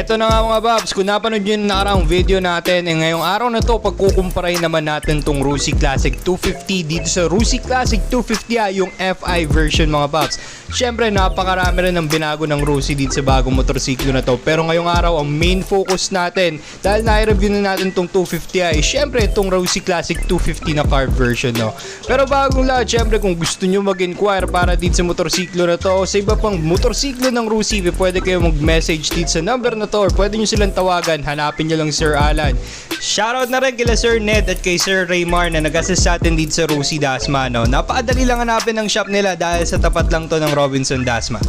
Eto na nga mga Babs, kung napanood nyo yung nakaraang video natin, eh ngayong araw na to, pagkukumparay naman natin tong Rusi Classic 250 dito sa Rusi Classic 250i, yung FI version mga Babs. Siyempre, napakarami rin ng binago ng Rusi dito sa bagong motorsiklo na to. Pero ngayong araw, ang main focus natin, dahil na-review na natin tong 250i, siyempre itong Rusi Classic 250 na carb version, no? Pero bagong lahat, siyempre kung gusto nyo mag-inquire para dito sa motorsiklo na to, o sa iba pang motorsiklo ng Rusi, pwede kayo mag-message dito sa number na to or pwede nyo silang tawagan, hanapin nyo lang Sir Alan. Shoutout na rin kila Sir Ned at kay Sir Raymar na nag-assist sa atin dito sa Rusi Dasma. No? Napakadali lang hanapin ng shop nila dahil sa tapat lang to ng Robinson Dasma.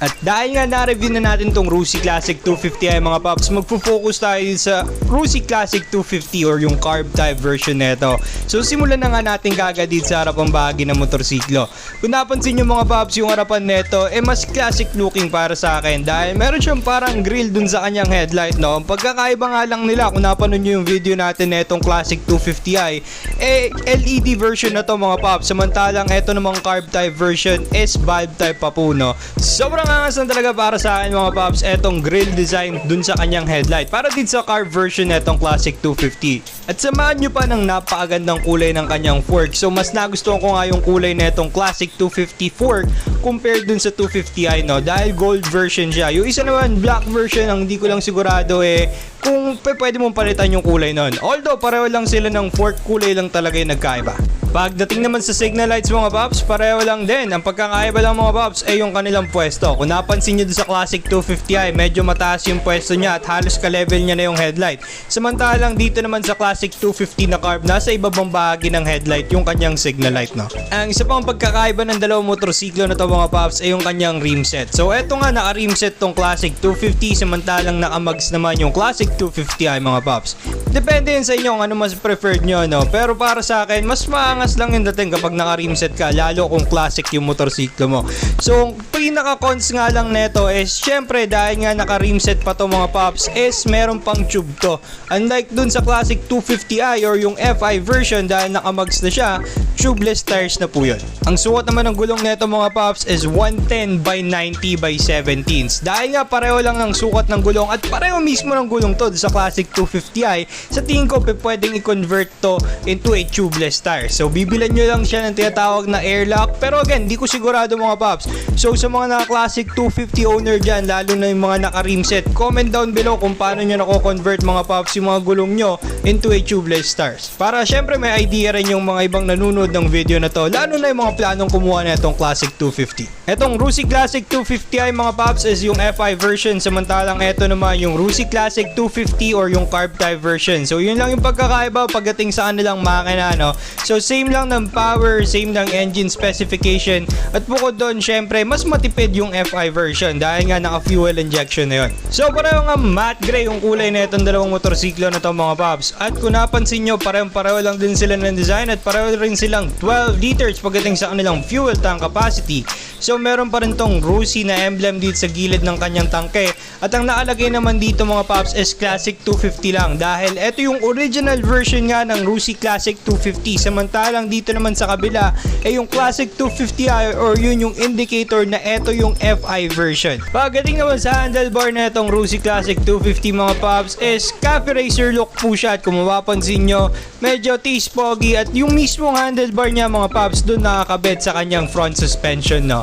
At dahil nga na-review na natin tong Rusi Classic 250 ay mga paps, magpo-focus tayo sa Rusi Classic 250 or yung carb type version nito. So simulan na nga natin kagad dito sa harapang bahagi ng motorsiklo. Kung napansin nyo mga paps, yung harapan nito eh mas classic looking para sa akin dahil meron siyang parang grill dun sa kanyang headlight no. Ang pagkakaiba nga lang nila kung napanood nyo yung video natin netong Classic 250i eh LED version na to mga paps samantalang ito namang carb type version is bulb type pa po no. Sobrang angas na talaga para sa akin mga paps etong grill design dun sa kanyang headlight para din sa carb version netong Classic 250. At samahan nyo pa ng napakagandang kulay ng kanyang fork. So mas nagustuhan ko nga yung kulay netong Classic 250 fork compared dun sa 250i no dahil gold version siya. Yung isa naman black version ang hindi ko lang sigurado eh kung pwede mong palitan yung kulay nun. Although pareho lang sila ng fork kulay lang talaga yung nagkaiba. Pagdating naman sa signal lights mga paps, pareho lang din. Ang pagkakaiba lang mga paps ay yung kanilang pwesto. Kung napansin nyo sa Classic 250i, medyo mataas yung pwesto niya at halos ka-level niya na yung headlight. Samantalang dito naman sa Classic 250 na carb, nasa ibabang bahagi ng headlight yung kanyang signal light. No? Ang isa pang pagkakaiba ng dalawang motorsiklo na to mga paps ay yung kanyang rim set. So eto nga naka-rim set tong Classic 250 samantalang naka-mags naman yung Classic 250i mga paps. Depende yun sa inyo kung ano mas preferred nyo, no? Pero para sa akin, mas maangas lang yung dating kapag naka-rim set ka, lalo kung classic yung motorsiklo mo. So, pinaka-cons nga lang neto is, syempre, dahil nga naka-rim set pa to mga pops, is meron pang tube to. Unlike dun sa classic 250i or yung FI version, dahil naka-mags na siya, tubeless tires na po yun. Ang suot naman ng gulong neto mga pops is 110 by 90 by 17s. Dahil nga pareho lang ng sukat ng gulong at pareho mismo ng gulong to sa classic 250i, sa tingin ko pe, pwedeng i-convert to into a tubeless tire. So bibilan nyo lang siya ng tinatawag na airlock. Pero again, di ko sigurado mga pops. So sa mga naka-classic 250 owner dyan, lalo na yung mga naka-rim set, comment down below kung paano nyo nako-convert mga pops yung mga gulong nyo into a tubeless tires. Para syempre may idea rin yung mga ibang nanonood ng video na to, lalo na yung mga planong kumuha na itong classic 250. Etong Rusi Classic 250i mga pops is yung FI version, samantalang eto naman yung Rusi Classic 250 or yung carb type version. So yun lang yung pagkakaiba pagdating sa kanilang makina no. So same lang ng power, same ng engine specification at bukod doon syempre mas matipid yung FI version dahil nga naka fuel injection na yun. So pareho nga matte gray yung kulay na itong dalawang motorsiklo na to mga paps. At kung napansin nyo pareho-pareho lang din sila ng design at pareho rin silang 12 liters pagdating sa kanilang fuel tank capacity. So meron pa rin tong Rusi na emblem dito sa gilid ng kanyang tangke at ang nakalagay naman dito mga paps is Classic 250 lang dahil ito yung original version nga ng Rusi Classic 250 samantalang dito naman sa kabila ay yung Classic 250i or yun yung indicator na ito yung FI version. Pagdating naman sa handlebar na itong Rusi Classic 250 mga paps is cafe racer look po siya at kung mapapansin nyo medyo T-spoggy at yung mismong handlebar niya mga paps doon nakakabit sa kanyang front suspension no.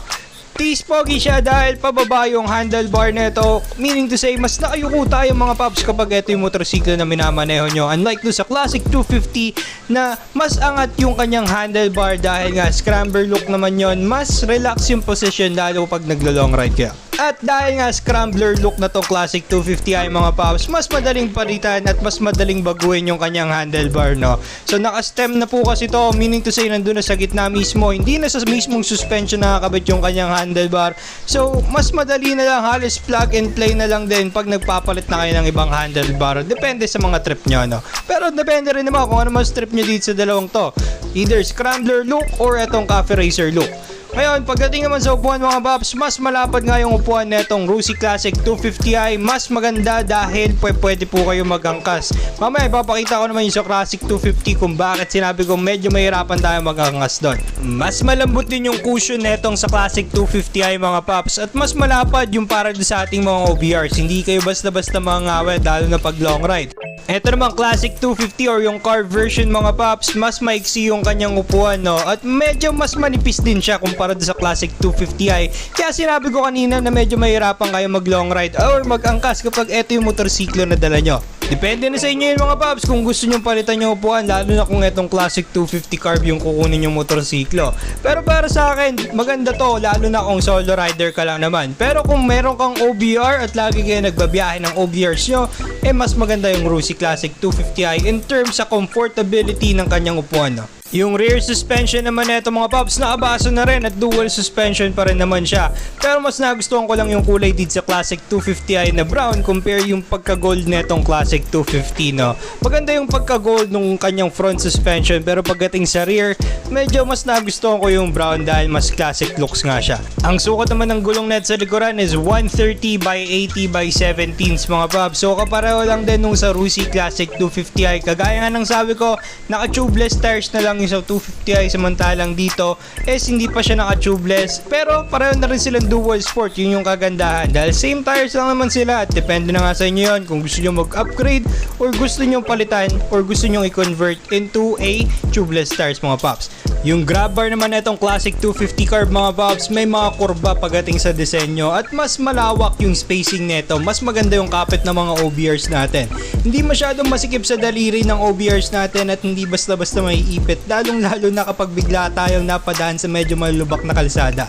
T-spoggy siya dahil pababa yung handlebar nito. Meaning to say, mas nakayuko tayo mga paps kapag ito yung motorsiklo na minamaneho nyo. Unlike do sa Classic 250 na mas angat yung kanyang handlebar dahil nga scrambler look naman yon mas relax yung position lalo pag naglo-long ride kayo. At dahil nga scrambler look na tong Classic 250i mga paps, mas madaling palitan at mas madaling baguhin yung kanyang handlebar, no? So naka-stem na po kasi to, meaning to say nandun na sa gitna mismo, hindi na sa mismong suspension nakakabit yung kanyang handlebar. So mas madali na lang, halos plug and play na lang din pag nagpapalit na kayo ng ibang handlebar. Depende sa mga trip nyo, no? Pero depende rin naman kung ano mas trip nyo dito sa dalawang to. Either scrambler look or etong cafe racer look. Ngayon, pagdating naman sa upuan mga paps, mas malapad nga yung upuan netong Rusi Classic 250i. Mas maganda dahil pwe- pwede po kayo magangkas. Mamaya, ipapakita ko naman yung sa Classic 250 kung bakit sinabi ko medyo mahirapan tayo magangkas doon. Mas malambot din yung cushion netong sa Classic 250i mga paps at mas malapad yung para sa ating mga OBRs. Hindi kayo basta-basta mga ngawet lalo na pag long ride. Ito naman Classic 250 or yung car version mga paps, mas maiksi yung kanyang upuan no at medyo mas manipis din siya kumpara sa Classic 250i. Kaya sinabi ko kanina na medyo mahirapan kayo mag long ride or mag-angkas kapag ito yung motorsiklo na dala nyo. Depende na sa inyo yun mga paps kung gusto nyo palitan yung upuan lalo na kung itong Classic 250 carb yung kukunin yung motorsiklo. Pero para sa akin, maganda to lalo na kung solo rider ka lang naman. Pero kung meron kang OBR at lagi kayo nagbabiyahe ng OBRs nyo, eh mas maganda yung Rusi Classic 250i in terms sa comfortability ng kanyang upuan. No? Yung rear suspension naman nito mga paps, nakabaso na rin at dual suspension pa rin naman siya. Pero mas nagustuhan ko lang yung kulay dito sa Classic 250i na brown compare yung pagka-gold netong Classic 250 no. Maganda yung pagka-gold nung kanyang front suspension pero pagdating sa rear, medyo mas nagustuhan ko yung brown dahil mas classic looks nga siya. Ang sukat naman ng gulong net sa likuran is 130 by 80 by 17 mga paps. So kapareho lang din nung sa Rusi Classic 250i. Kagaya nga ng sabi ko, naka-tubeless tires na lang yung sa 250i samantalang dito is hindi pa siya naka-tubeless. Pero pareho na rin silang dual sport, yun yung kagandahan. Dahil same tires lang naman sila at depende na nga sa inyo yun kung gusto nyo mag-upgrade or gusto nyo palitan or gusto nyo i-convert into a tubeless tires mga paps. Yung grab bar naman itong classic 250 carb mga paps, may mga kurba pagdating sa disenyo at mas malawak yung spacing nito. Mas maganda yung kapit ng mga OBRs natin. Hindi masyadong masikip sa daliri ng OBRs natin at hindi basta-basta may ipit lalong lalo na kapag bigla tayong napadaan sa medyo malubak na kalsada.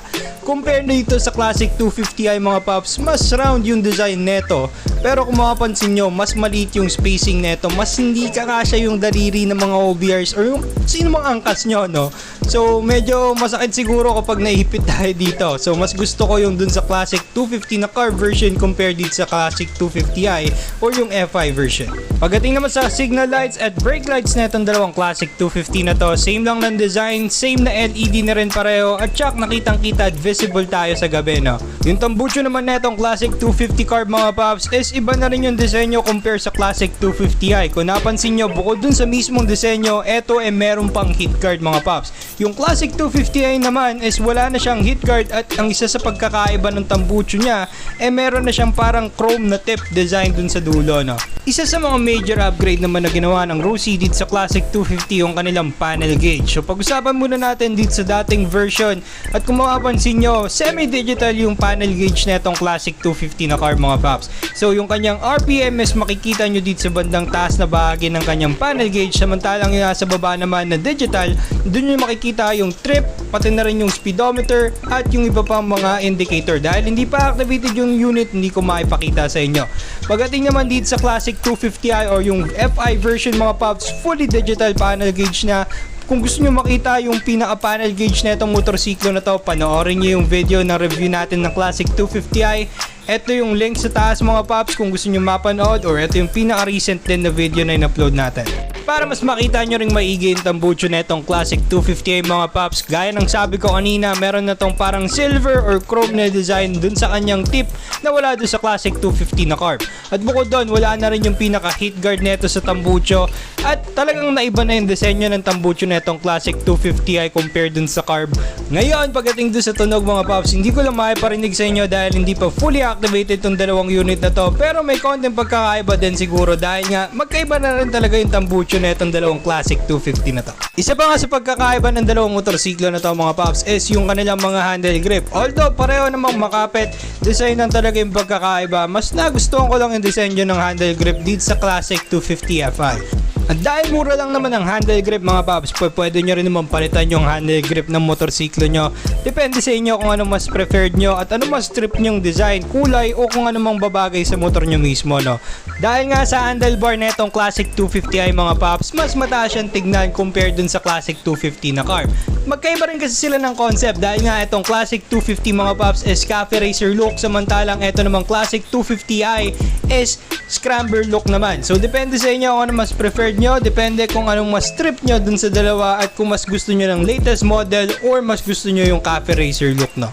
Compare dito sa classic 250i mga paps, mas round yung design neto. Pero kung mapapansin nyo, mas maliit yung spacing neto. Mas hindi kakasya yung daliri ng mga OBRs or yung sino mga angkas nyo, no? So, medyo masakit siguro kapag naipit tayo dito. So, mas gusto ko yung dun sa classic 250 na car version compared dito sa classic 250i or yung FI version. Pagdating naman sa signal lights at brake lights na itong dalawang classic 250 na to, same lang ng design, same na LED na rin pareho at tsak nakitang kita at visible tayo sa gabi no. Yung tambucho naman na classic 250 carb mga paps is iba na rin yung disenyo compare sa classic 250i. Kung napansin nyo, bukod dun sa mismong disenyo, eto eh meron pang hit guard mga paps. Yung classic 250i naman is wala na siyang hit guard at ang isa sa pagkakaiba ng tambucho niya eh meron na siyang parang chrome na tip design dun sa dulo no. Isa sa mga major upgrade naman na ginawa ng Rusi dito sa classic 250 yung kanilang panel gauge. So pag-usapan muna natin dito sa dating version at kung mapapansin nyo, semi-digital yung panel gauge na itong classic 250 na car mga paps. So yung kanyang RPM is makikita nyo dito sa bandang taas na bahagi ng kanyang panel gauge samantalang yung nasa baba naman na digital, dun nyo makikita yung trip, pati na rin yung speedometer at yung iba pang mga indicator. Dahil hindi pa activated yung unit, hindi ko maipakita sa inyo. Pagdating naman dito sa classic 250i or yung FI version mga paps, fully digital panel gauge na kung gusto nyo makita yung pinaka-panel gauge na itong motorsiklo na to, panoorin nyo yung video na review natin ng Classic 250i. Ito yung link sa taas mga paps kung gusto nyo mapanood or ito yung pinaka-recent din na video na in-upload natin. Para mas makita nyo ring maigi yung tambucho na itong Classic 250i mga paps, gaya ng sabi ko kanina, meron na tong parang silver or chrome na design dun sa kanyang tip na wala dun sa Classic 250 na carb. At bukod doon, wala na rin yung pinaka-hit guard neto sa tambucho at talagang naiba na yung disenyo ng tambucho na itong Classic 250i compared dun sa carb. Ngayon, pagdating dun sa tunog mga paps, hindi ko lang makiparinig sa inyo dahil hindi pa fully activated tong dalawang unit na to pero may konting pagkakaiba din siguro dahil nga magkaiba na rin talaga yung tambucho na itong dalawang Classic 250 na to. Isa pa nga sa pagkakaiba ng dalawang motorsiklo na to mga paps is yung kanilang mga handle grip. Although pareho namang makapit, design lang talaga yung pagkakaiba. Mas nagustuhan ko lang yung disenyo ng handle grip dito sa Classic 250 Fi. At dahil mura lang naman ang handle grip mga paps, pwede nyo rin naman palitan yung handle grip ng motorsiklo nyo. Depende sa inyo kung ano mas preferred nyo at ano mas trip nyong design, kulay o kung ano mang babagay sa motor nyo mismo. No? Dahil nga sa handlebar na itong Classic 250i mga paps, mas mataas siyang tignan compared dun sa Classic 250 na car. Magkaiba rin kasi sila ng concept dahil nga itong Classic 250 mga paps is cafe racer look samantalang ito namang Classic 250i is scrambler look naman. So depende sa inyo kung ano mas preferred nyo. Depende kung anong mas trip nyo dun sa dalawa at kung mas gusto nyo ng latest model or mas gusto nyo yung cafe racer look, no?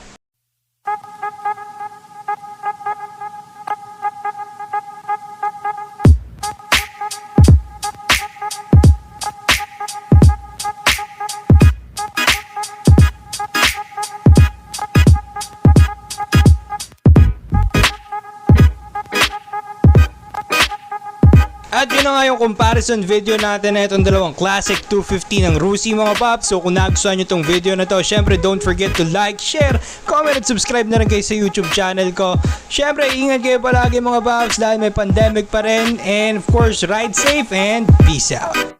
Na nga yung comparison video natin na itong dalawang classic 250 ng Rusi mga paps. So kung nagustuhan nyo itong video na to, syempre don't forget to like, share, comment at subscribe na rin kayo sa YouTube channel ko. Syempre ingat kayo palagi mga paps dahil may pandemic pa rin. And of course, ride safe and peace out.